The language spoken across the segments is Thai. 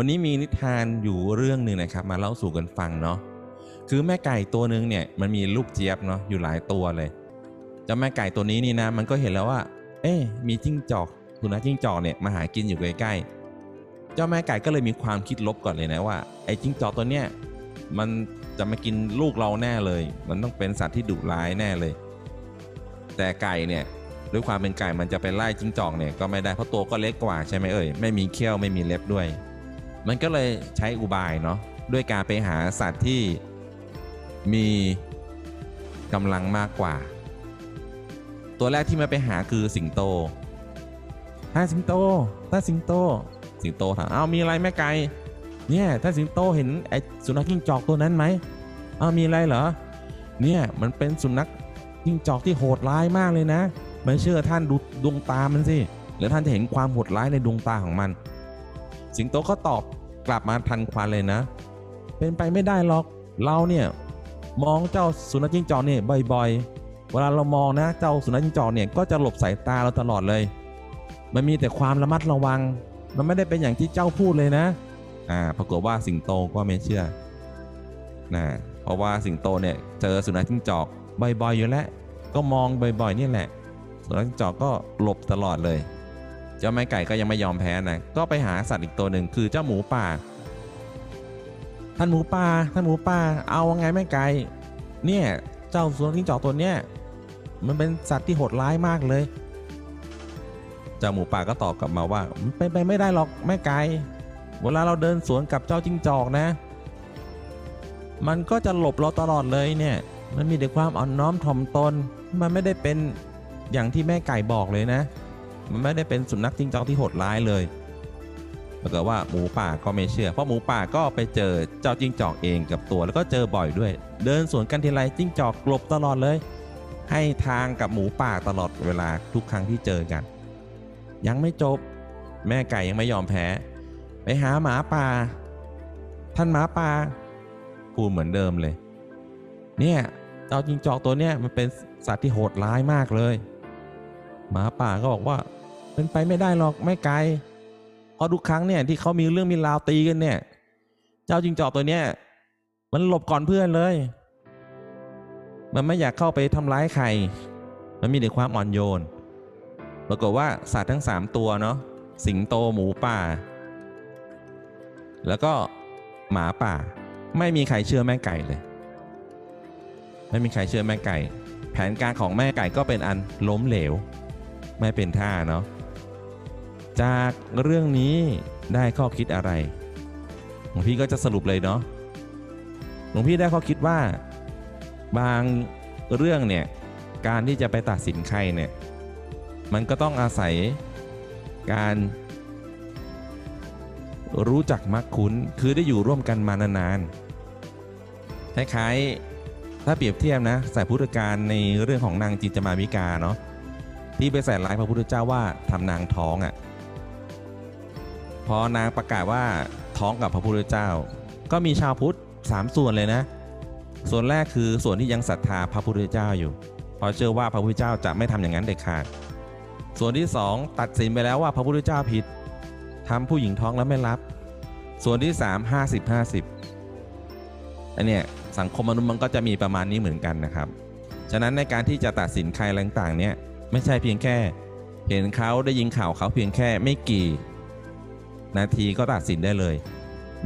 วันนี้มีนิทานอยู่เรื่องหนึ่งนะครับ มาเล่าสู่กันฟังเนาะคือแม่ไก่ตัวหนึ่งเนี่ยมันมีลูกเจี๊ยบเนาะอยู่หลายตัวเลยเจ้าแม่ไก่ตัวนี้นี่นะมันก็เห็นแล้วว่า เอ๊ะมีจิ้งจอกสุนัขจิ้งจอกเนี่ยมาหากินอยู่ใกล้ๆเจ้าแม่ไก่ก็เลยมีความคิดลบก่อนเลยนะว่าไอ้จิ้งจอกตัวเนี้ยมันจะมากินลูกเราแน่เลย มันต้องเป็นสัตว์ที่ดุร้ายแน่เลย แต่ไก่เนี่ยด้วยความเป็นไก่มันจะไปไล่จิ้งจอกเนี่ยก็ไม่ได้เพราะตัวก็เล็กกว่าใช่ไหมเอ่ยไม่มีเขี้ยวไม่มีเล็บด้วย มันก็เลยใช้อุบายเนาะด้วยการไปหาสัตว์ที่มีกำลังมากกว่า ตัวแรกที่มาไปหาคือสิงโตท่าสิงโตท่าสิงโต สิงโตถามอ้าวมีอะไรแม่ไก่เนี่ยท่าสิงโตเห็นไอ้สุนัขจิ้งจอกตัวนั้นไหมอ้าวมีอะไรเหรอ เนี่ยมันเป็นสุนัขจิ้งจอกที่โหดร้ายมากเลยนะไม่เชื่อท่านดูดวงตามันสิแล้วท่านจะเห็นความโหดร้ายในดวงตาของมัน สิงโตก็ตอบ กลับมาทันควันเลยนะ เป็นไปไม่ได้หรอก เราเนี่ยมองเจ้าสุนัขจิ้งจอกเนี่ยบ่อยๆ เวลาเรามองนะเจ้าสุนัขจิ้งจอกเนี่ยก็จะหลบสายตาเราตลอดเลย มันมีแต่ความระมัดระวัง มันไม่ได้เป็นอย่างที่เจ้าพูดเลยนะ อ่า ปรากฏว่าสิงโตก็ไม่เชื่อ นะ เพราะว่าสิงโตเนี่ยเจอสุนัขจิ้งจอกบ่อยๆอยู่แล้ว ก็มองบ่อยๆนี่แหละ สุนัขจิ้งจอกก็หลบตลอดเลย เจ้าแม่ไก่ก็ยังไม่ยอมแพ้นะก็ไปหาสัตว์อีกตัวหนึ่งคือเจ้าหมูป่า ท่านหมูป่าท่านหมูป่า เอาไงแม่ไก่เนี่ยเจ้าสุนัขจิ้งจอกตัวเนี้ยมันเป็นสัตว์ที่โหดร้ายมากเลยเจ้าหมูป่าก็ตอบกลับมาว่าเป็นไปไม่ได้หรอกแม่ไก่เวลาเราเดินสวนกับเจ้าจิ้งจอกนะ มันก็จะหลบเราตลอดเลยเนี่ย มันมีแต่ความอ่อนน้อมถ่อมตน มันไม่ได้เป็นอย่างที่แม่ไก่บอกเลยนะ มันไม่ได้เป็นสุนัขจิ้งจอกที่โหดร้ายเลยปรากฏว่าหมูป่าก็ไม่เชื่อ เพราะหมูป่าก็ไปเจอเจ้าจิ้งจอกเองกับตัว แล้วก็เจอบ่อยด้วย เดินสวนกันทีไรจิ้งจอกกลบตลอดเลย ให้ทางกับหมูป่าตลอดเวลาทุกครั้งที่เจอกัน ยังไม่จบ แม่ไก่ยังไม่ยอมแพ้ ไปหาหมาป่า ท่านหมาป่าพูดเหมือนเดิมเลย เนี่ยเจ้าจิงจอกตัวเนี้ยมันเป็นสัตว์ที่โหดร้ายมากเลย หมาป่าก็บอกว่า เป็นไปไม่ได้หรอกไม่ไกลเพราะทุกครั้งเนี่ยที่เขามีเรื่องมีราวตีกันเนี่ย เจ้าจิงจอกตัวเนี้ยมันหลบก่อนเพื่อนเลย มันไม่อยากเข้าไปทำร้ายใคร มันมีแต่ความอ่อนโยน ปรากฏว่าสัตว์ทั้ง 3 ตัวเนาะ สิงโตหมูป่า แล้วก็หมาป่า ไม่มีใครเชื่อแม่ไก่เลย ไม่มีใครเชื่อแม่ไก่ แผนการของแม่ไก่ก็เป็นอันล้มเหลว ไม่เป็นท่าเนาะ จากเรื่องนี้ได้ข้อคิดอะไร หลวงพี่ก็จะสรุปเลยเนาะ หลวงพี่ได้ข้อคิดว่า บางเรื่องเนี่ย การที่จะไปตัดสินใครเนี่ย มันก็ต้องอาศัยการรู้จักมักคุ้น คือได้อยู่ร่วมกันมานานๆ คล้ายๆ ถ้าเปรียบเทียบนะใส่พุทธการในเรื่องของนางจินจมาวิกาเนาะ ที่ไปใส่ร้ายพระพุทธเจ้าว่าทำนางท้องอะ่ะ พอนางประกาศว่าท้องกับพระพุทธเจ้า ก็มีชาวพุทธสามส่วนเลยนะ ส่วนแรกคือส่วนที่ยังศรัทธาพระพุทธเจ้าอยู่เพราะเชื่อว่าพระพุทธเจ้าจะไม่ทำอย่างนั้นเด็ดขาด ส่วนที่ 2 ตัดสินไปแล้วว่าพระพุทธเจ้าผิดทำผู้หญิงท้องแล้วไม่รับ ส่วนที่ 3 50 50อันเนี้ยสังคมมนุษย์มันก็จะมีประมาณนี้เหมือนกันนะครับ ฉะนั้นในการที่จะตัดสินใครอะไรต่างๆ เนี่ยไม่ใช่เพียงแค่ เห็นเขาได้ยินข่าวเขาเพียงแค่ไม่กี่ นาทีก็ตัดสินได้เลย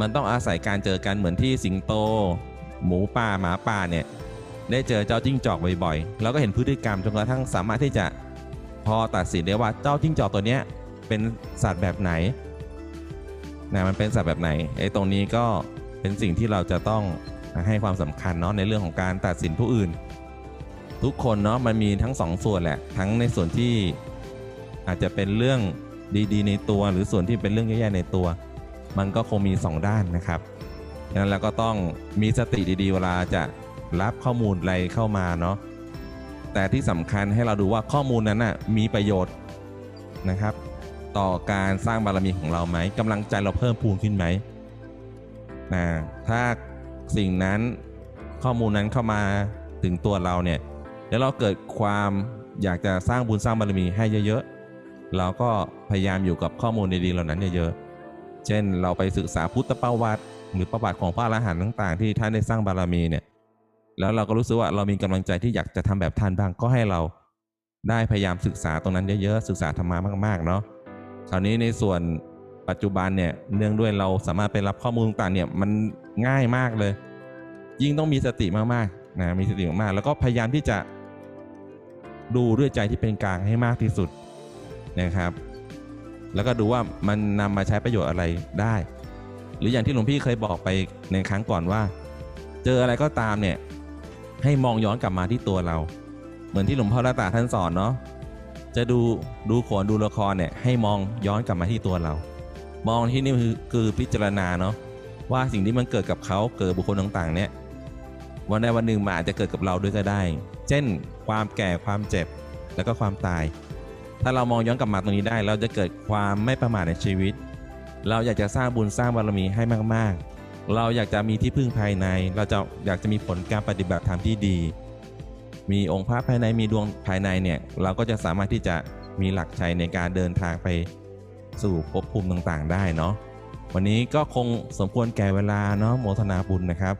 มันต้องอาศัยการเจอกันเหมือนที่สิงโต หมูป่าหมาป่าเนี่ยได้เจอเจ้าจิ้งจอกบ่อยๆ แล้วก็เห็นพฤติกรรมจนกระทั่งสามารถที่จะพอตัดสินได้ว่าเจ้าจิ้งจอกตัวเนี้ยเป็นสัตว์แบบไหนนะมันเป็นสัตว์แบบไหนไอ้ตรงนี้ก็เป็นสิ่งที่เราจะต้องให้ความสำคัญเนาะในเรื่องของการตัดสินผู้อื่น ทุกคนเนาะมันมีทั้งสองส่วนแหละทั้งในส่วนที่อาจจะเป็นเรื่อง ดีๆ ในตัวหรือส่วนที่เป็นเรื่องแย่ๆในตัว มันก็คงมี 2 ด้านนะครับดังนั้นเราก็ต้องมีสติดีๆ เวลาจะรับข้อมูลอะไรเข้ามาเนาะแต่ที่สำคัญให้เราดูว่าข้อมูลนั้นนะ่ะมีประโยชน์นะครับ ต่อการสร้างบารมีของเราไหมกำลังใจเราเพิ่มพูนขึ้นไหมนะถ้าสิ่งนั้นข้อมูลนั้นเข้ามาถึงตัวเราเนี่ยแล้วเราเกิดความอยากจะสร้างบุญสร้างบารมีให้เยอะ เราก็พยายามอยู่กับข้อมูลดีๆเหล่านั้นเยอะๆ เช่นเราไปศึกษาพุทธประวัติหรือประวัติของพระอรหันต์ต่างๆ ที่ท่านได้สร้างบารมีเนี่ย แล้วเราก็รู้สึกว่าเรามีกำลังใจที่อยากจะทำแบบท่านบ้างก็ให้เราได้พยายามศึกษาตรงนั้นเยอะๆ ศึกษาธรรมะมากๆ เนาะ คราวนี้ในส่วนปัจจุบันเนี่ยเนื่องด้วยเราสามารถไปรับข้อมูลต่างๆเนี่ยมันง่ายมากเลย ยิ่งต้องมีสติมากๆนะมีสติมากๆแล้วก็พยายามที่จะดูด้วยใจที่เป็นกลางให้มากที่สุด นะครับ แล้วก็ดูว่ามันนำมาใช้ประโยชน์อะไรได้ หรืออย่างที่หลวงพี่เคยบอกไปในครั้งก่อนว่า เจออะไรก็ตามเนี่ยให้มองย้อนกลับมาที่ตัวเรา เหมือนที่หลวงพ่อละตาท่านสอนเนาะจะดูดูโขนดูละครเนี่ยให้มองย้อนกลับมาที่ตัวเรา มองที่นี่คือคือพิจารณาเนาะว่าสิ่งที่มันเกิดกับเขาเกิดบบุคคลต่างๆ เนี่ยวันใดวันหนึ่งมันอาจจะเกิดกับเราด้วยก็ได้ เช่น ความแก่ความเจ็บแล้วก็ความตาย ถ้าเรามองย้อนกลับมาตรงนี้ได้ เราจะเกิดความไม่ประมาทในชีวิต เราอยากจะสร้างบุญสร้างบารมีให้มากๆ เราอยากจะมีที่พึ่งภายใน เราจะอยากจะมีผลการปฏิบัติธรรมที่ดี มีองค์พระภายในมีดวงภายในเนี่ยเราก็จะสามารถที่จะมีหลักชัยในการเดินทางไปสู่ภพภูมิต่างๆ ได้เนาะวันนี้ก็คงสมควรแก่เวลาเนาะโมทนาบุญนะครับ